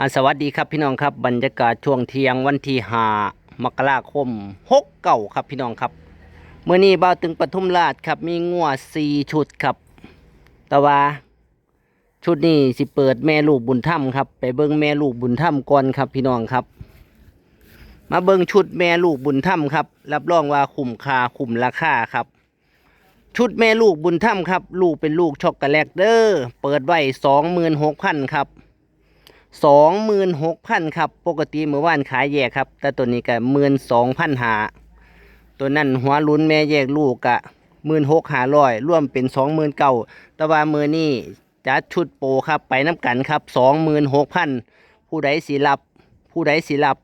อ่าสวัสดีครับพี่น้องครับบรรยากาศช่วงเที่ยงวันที่หามกราคมหกเก่าครับพี่น้องครับเมื่อนี้บ่าวตึงปทุมราชครับมีงัวสี่ชุดครับ แต่ว่าชุดนี้สิเปิดแม่ลูกบุญธรรมครับไปเบิ้งแม่ลูกบุญธรรมก่อนครับพี่น้องครับ มาเบิ้งชุดแม่ลูกบุญธรรมครับรับรองว่าคุ้มค่าคุ้มราคาครับ ชุดแม่ลูกบุญธรรมครับ ลูกเป็นลูกช็อกโกแลตเด้อเปิดไว้สองหมื่นหกพันครับ สองหมื่นหกพันครับ ปกติเมื่อวานขายแยกครับ แต่ตัวนี้ก็หมื่นสองพันหาตัวนั้นหัวลุ้นแม่แยกลูกกะหมื่นหกหาร้อยร่วมเป็นสองหมื่นเก้าแต่ว่ามือนี้จัดชุดโปครับไปน้ำกันครับสองหมื่นหกพันผู้ใดสิรับ ผู้ใดสิรับ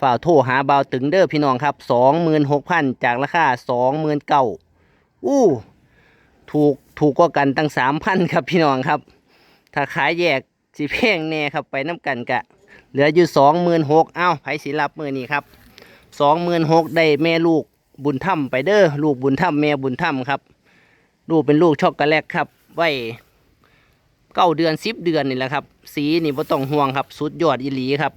ฝ่าโทรหาเบาวตึงเด้อพี่น้องครับสองหมื่นหกพันจากราคาสองหมื่นเก้าอู้ถูกถูกกว่ากันตั้งสามพันครับพี่น้องครับ ถ้าขายแยก สิแพงแน่ครับไปน้ำกันกะ เหลืออยู่สองหมื่นหกเอ้าไผสิรับมือนี้ครับสองหมื่นหกได้แม่ลูกบุญธรรมไปเด้อลูกบุญธรรมแม่บุญธรรมครับ ลูกเป็นลูกช็อกโกแลตครับ ไว้เก้าเดือนสิบเดือนนี่แหละครับ สีนี่บ่ต้องห่วงครับสุดยอดอีหลีครับ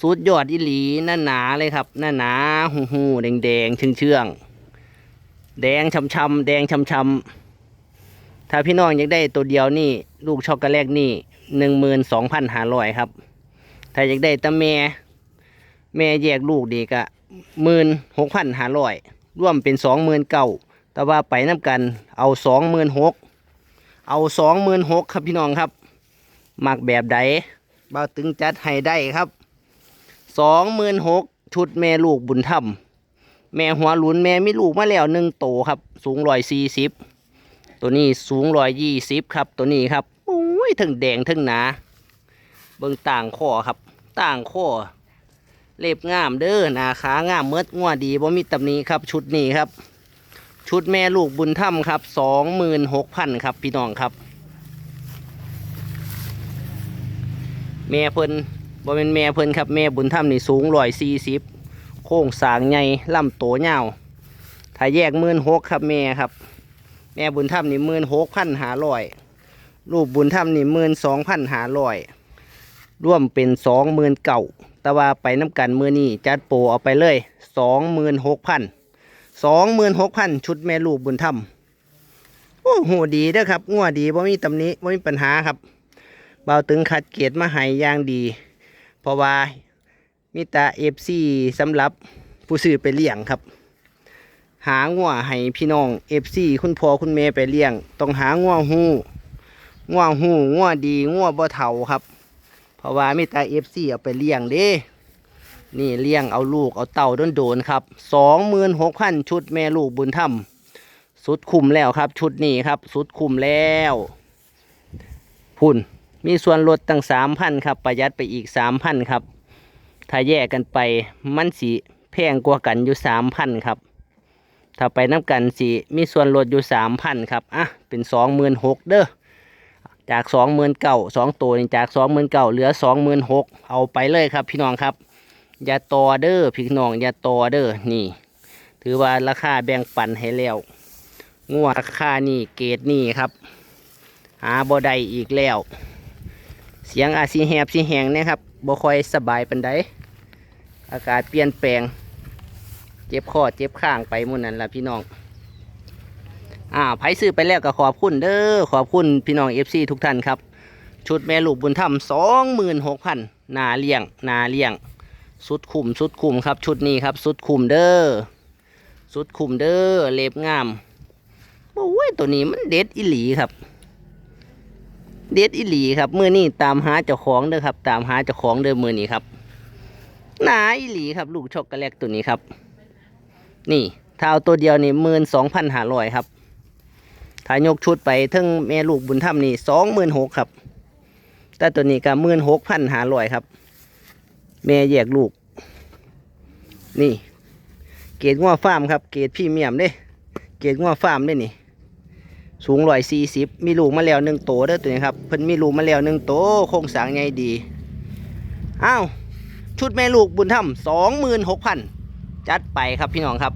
สุดยอดอีหลีหน้าหนาเลยครับ หน้าหนาหูหูแดงแดงเชื่องเชื่องแดงช้ำๆแดงช้ำๆถ้าพี่น้องอยากได้ตัวเดียวนี่ ลูกช็อกโกแลตนี่ หนึ่งหมื่นสองพันห้าร้อยครับ ถ้าอยากได้ตะแม่ แม่แยกลูกดีกะหมื่นหกพันห้าร้อยร่วมเป็นสองหมื่นเก้าแต่ว่าไปน้ำกันเอาสองหมื่นหกเอาสองหมื่นหกครับพี่น้องครับ มักแบบใดบ่าวตึงจัดให้ได้ครับสองหมื่นหกชุดแม่ลูกบุญธรรม แม่หัวหลุนแม่มีลูกมาแล้วหนึ่งโตครับ สูงร้อยสี่สิบตัวนี้สูงร้อยยี่สิบครับตัวนี้ครับ โอ้ยทั้งแดงทั้งหนา เบิ่งต่างข้อครับ ต่างข้อเล็บงามเด้อหนาขางามเมดงัวดีบ่มีตำหนี้ครับ ชุดนี้ครับ ชุดแม่ลูกบุญธรรมครับสองหมื่นหกพันครับ พี่น้องครับ แม่เพิ่นบ่เป็นแม่เพิ่นครับแม่บุญธรรมนี่สูงร้อยสี่สิบโค้งสางใหญ่ลำโตยาวถ้าแยกหมื่นหกครับแม่ครับ แม่บุญธรรมนี่หมื่นหกพันหาร้อย ลูกบุญธรรมนี่หมื่นสองพันหาร้อยร่วมเป็นสองหมื่นเก่าแต่ว่าไปน้ำกันมือนี่จัดโปรเอาไปเลยสองหมื่นหกพันสองหมื่นหกพันชุดแม่ลูกบุญธรรมโอ้โหดีเด้อครับงัวดีบ่มีตำหนิบ่มีปัญหาครับเบาตึงขัดเกตมาห้อย่างดี เพราะว่ามีตาเอฟซีสำหรับผู้ซื้อไปเลี้ยงครับ หางัวให้พี่น้องเอฟซีคุณพ่อคุณแม่ไปเลี้ยง ต้องหางัวหู งัวหูงัวดีงัวบ่เฒ่าครับ เพราะว่ามีแต่เอฟซีเอาไปเลี้ยงเด้ นี่เลี้ยงเอาลูกเอาเต่าโดนๆครับสองหมื่นหกพันชุดแม่ลูกบุญธรรมสุดคุ้มแล้วครับ ชุดนี้ครับ สุดคุ้มแล้วพุ่นมีส่วนลดตั้งสามพันครับ ประหยัดไปอีกสามพันครับ ถ้าแยกกันไปมันสีแพงกว่ากันอยู่สามพันครับ ถ้าไปน้ำกันสิมีส่วนลดอยู่สามพันครับ อะ เป็นสองหมื่นหกเด้อ จากสองหมื่นเก้าสองตัวนี่จากสองหมื่นเก้าเหลือสองหมื่นหกเอาไปเลยครับ พี่น้องครับอย่าต่อเด้อพี่น้องอย่าต่อเด้อนี่ ถือว่าราคาแบ่งปันให้แล้วงวดราคานี่เกรดนี่ครับ หาบ่ได้อีกแล้ว เสียงอาจสีแหบสีแหงนี่ยครับบ่ค่อยสบายปันใดอากาศเปลี่ยนแปลง เจ็บคอเจ็บข้างไปหมุ่นนั่นละพี่น้อง อ่าไผซื้อไปแล้วก็ขอบคุณเด้อขอบคุณพี่น้องเอฟซีทุกท่านครับ ชุดแม่ลูกบุญธรรมสองหมื่นหกพันนาเลี้ยงนาเลี้ยง สุดคุมสุดคุมครับ ชุดนี้ครับ สุดคุมเด้อสุดคุมเด้อเล็บงามโอ้ยตัวนี้มันเด็ดอิหลีครับ เด็ดอิหลีครับมือนี้ตามหาเจ้าของเด้อครับ ตามหาเจ้าของเด้อมือนี้ครับหนาอิหลีครับ ลูกช็อกโกแลตตัวนี้ครับ นี่ถ้าเอาตัวเดียวนี่หมื่นสองพันห้าร้อยครับ ถ้ายกชุดไปถึงแม่ลูกบุญธรรมนี่สองหมื่นหกครับ แต่ตัวนี้ก็หมื่นหกพันหาร้อยครับ แม่แยกลูก นี่ เกรดงัวฟาร์มครับ เกรดพี่เมียมเด้ เกรดงัวฟาร์มเด้นี่ สูงร้อยสี่สิบมีลูกมาแล้วหนึ่งโตเด้อตัวนี้ครับ เพิ่นมีลูกมาแล้วหนึ่งโตโครงสร้างใหญ่ดี อ้าว ชุดแม่ลูกบุญธรรมสองหมื่นหกพันจัดไปครับพี่น้องครับ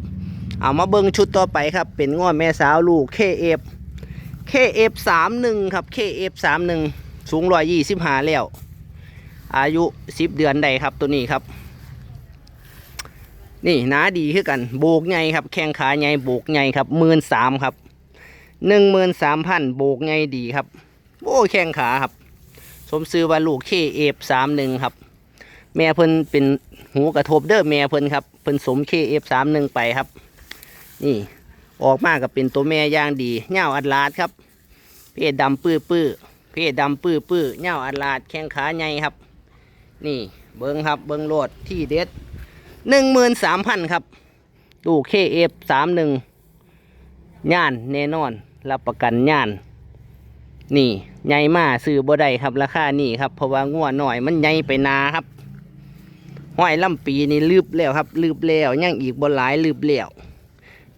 เอามาเบิ่งชุดต่อไปครับ เป็นง้อแม่สาวลูก KF KF สาม หนึ่งครับ KF สามหนึ่งสูงร้อยยี่สิบหาแล้ว อายุสิบเดือนใดครับตัวนี้ครับ นี่หนาดีคือกัน โบกใหญ่ครับ แข้งขาใหญ่โบกใหญ่ครับหมื่นสามครับหนึ่งหมื่นสามพันโบกใหญ่ดีครับ โอ้แข้งขาครับ สมซื้อว่าลูกเคเอฟสามหนึ่งครับ แม่เพิ่นเป็นหูกระทบเด้อแม่เพิ่นครับ เพิ่นสมเคเอฟสามหนึ่งไปครับ นี่ ออกมากับเป็นตัวแม่ย่างดีเง่าอัดลาดครับ เพศดำปื้อปื้อเพศดำปื้อปื้อเง่าอัดลาดแข้งขาใหญ่ครับ นี่เบิ้งครับเบิ้งโลดที่เด็ดหนึ่งหมื่นสามพันครับลูเคเอฟสามหนึ่งย่านแน่นอน รับประกันย่าน นี่ใหญ่มาซื้อบ่ได้ครับราคานี่ครับเพราะว่างัวหน่อยมันใหญ่ไปนาครับห้อยลำปีนี่ลืบแล้วครับลืบแล้วยังอีกบ่หลายลืบแล้ว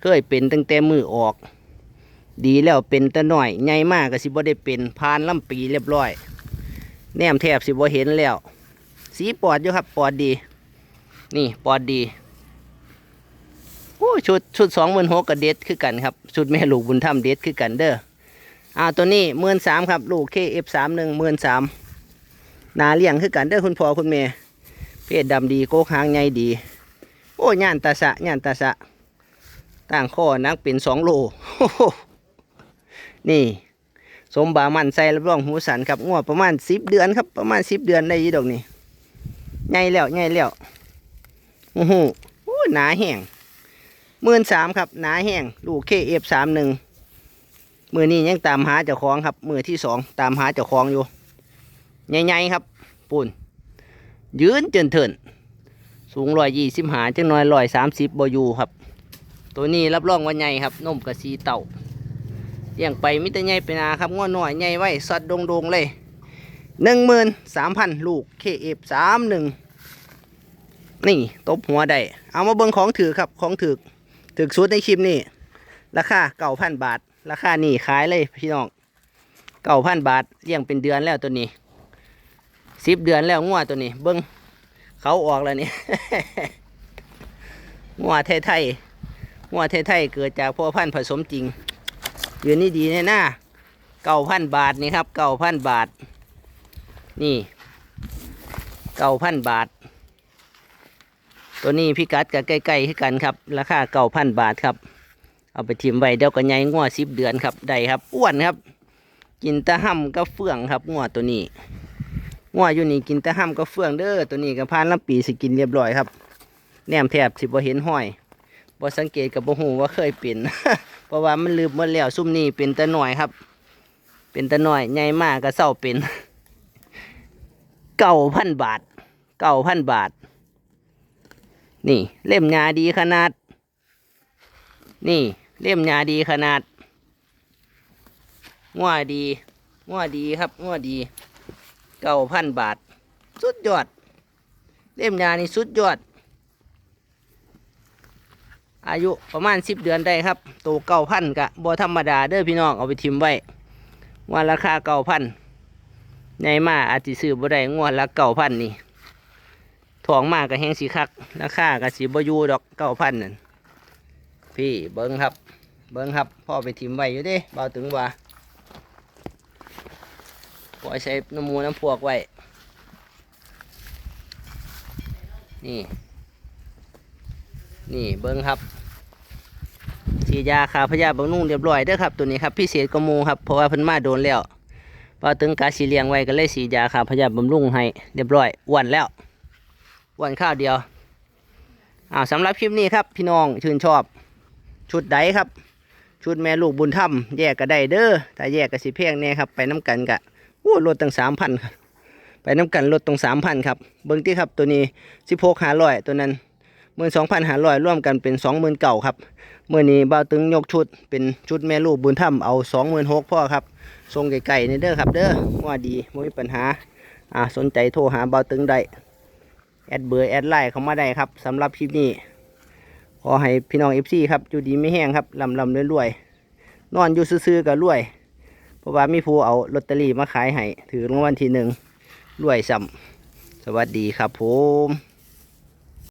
เคยเป็นตั้งแต่มือออก ดีแล้วเป็นแต่หน่อยใหญ่มากก็สิบ่ได้เป็นพานลำปีเรียบร้อย แนมแทบสิบ่เห็นแล้ว สีปอดอยู่ครับปอดดี นี่ปอดดีโอ้ชุดชุดสองหมื่นหกกับเด็ดคือกันครับ ชุดแม่ลูกบุญธรรมเด็ดคือกันเด้ออ่าตัวนี้หมื่นสามครับ ลูกเคเอฟสามหนึ่งหมื่นสามนาเลี้ยงคือกันเด้อคุณพ่อคุณแม่เพศดำดีโกกหางใหญ่ดี โอ้ย่านตาสะย่านตาสะ ต่างข้อนักเป็นสองโลโนี่ สมบามันใส่รับรองหูสันครับงวประมาณสิบเดือนครับ ประมาณสิบเดือนได้ยี่ดอกนี่ใหญ่แล้วใหญ่แล้วโอ้โหโอ้หนาแห้งหมื่นสามครับหนาแห้งลูกเคเอฟสามหนึ่งมือนี้ยังตามหาเจ้าของครับ มือที่สองตามหาเจ้าของอยู่ใหญ่ๆครับปูนยืนเจนเถินสูงร้อยยี่สิบหาจังน้อยร้อยสามสิบบอยู่ครับ ตัวนี้รับรองว่าใหญ่ครับนมกระซีเต่าเลี้ยงไปมิตรใหญ่ไปนาครับง้อน้อยใหญ่ไว้สัดโดงๆเลยหนึ่งหมื่นสามพันลูกเคเอฟสามหนึ่งนี่ตบหัวได้เอามาเบิ่งของถือครับของถือถือสุดในคลิปนี้ราคาเก้าพันบาท ราคานี่ขายเลยพี่น้องเก้าพันบาทเลี้ยงเป็นเดือนแล้วตัวนี้สิบเดือนแล้วงัวตัวนี้ เบิ้งเขาออกแล้วนี่ งัวไทยๆ งัวไทยๆเกิดจากพ่อพันธุ์ผสมจริงยืนนี่ดีแน่น่าเก้าพันบาทนี่ครับเก้าพันบาท นี่เก้าพันบาท ตัวนี้พี่กัดกับใกล้ๆคือกันครับ ราคาเก้าพันบาทครับ เอาไปทิมไว้เดี๋ยวก็ใหญ่งัวสิบเดือนครับได้ครับอ้วนครับ กินตะห่ำก็เฟื่องครับงัวตัวนี้งัวอยู่นี่กินตะห่ำก็เฟื่องเด้อตัวนี้กับพานลำปีสิกินเรียบร้อยครับแนมแทบสิบ่เห็นห้อย บ่สังเกตกับบ่ฮู้ว่าเคยเป็น เพราะว่ามันลืมหมดแล้วซุ่มนี้เป็นตะหน่อยครับ เป็นตะหน่อยใหญ่มากก็เศร้าเป็นเก้าพันบาทเก้าพันบาท นี่เล่มงาดีขนาด นี่เล่มยาดีขนาดงัวดีงัวดีครับงัวดีเก้าพันบาท สุดยอด เล่มยานี่สุดยอด อายุประมาณสิบเดือนได้ครับโตเก้าพันกะบ่ธรรมดาเด้อพี่น้องเอาไปทิมไว้ว่าราคาเก้าพันในมาอาจจะซื้อบ่ได้งวดละเก้าพันนี่ถองมากกับแห้งสีคักราคากับสีบอยูดอกเก้าพันนั่นพี่เบิ้งครับ เบิ้งครับพ่อไปทิมไว้อยู่ดิเบาถึงว่าปล่อยใช้น้ำมูน้ำพวกไว้ นี่ นี่เบิ้งครับ ฉีดยาคาพยาบำรุงเรียบร้อยเด้อครับตัวนี้ครับพิเศษกว่าหมูครับเพราะว่าเพิ่นมาโดนแล้วพอถึงกาสีเลียงไว้ก็เลยฉีดยาคาพยาบำรุงให้เรียบร้อยอ้วนแล้วอ้วนข้าวเดียวอ้าวสำหรับคลิปนี้ครับพี่น้องชื่นชอบ ชุดใดครับ ชุดแม่ลูกบุญธรรมแยกก็ได้เด้อถ้าแยกก็สิเพียงเนี่ยครับไปน้กันกะโอ้ลดตั้งสามพันครับไปน้กันลดตรงสามพันครับเบิ้งที่ครับตัวนี้สิบหกหาร้อยตัวนั้นหมื่นสองพันหาร้อยร่วมกันเป็นสองหมื่นเก่าครับ เมื่อนี้บ่าวตึงยกชุดเป็นชุดแม่ลูกบุญธรรมเอาสองหมื่นหกพ่อครับทรงไก่ๆนี่เด้อครับ เด้อว่าดีไม่มีปัญหาอ่าสนใจโทรหาบ่าวตึงได้แอดเบอร์แอดไลน์เข้ามาได้ครับสำหรับคลิปนี้ ขอให้พี่น้องเอฟซีครับอยู่ดีไม่แห้งครับลำลำรวยๆนอนอยู่ซื่อๆก็รวย เพราะว่ามีผู้เอาลอตเตอรี่มาขายให้ถือรางวัลที่หนึ่งรวยซ้ำสวัสดีครับผม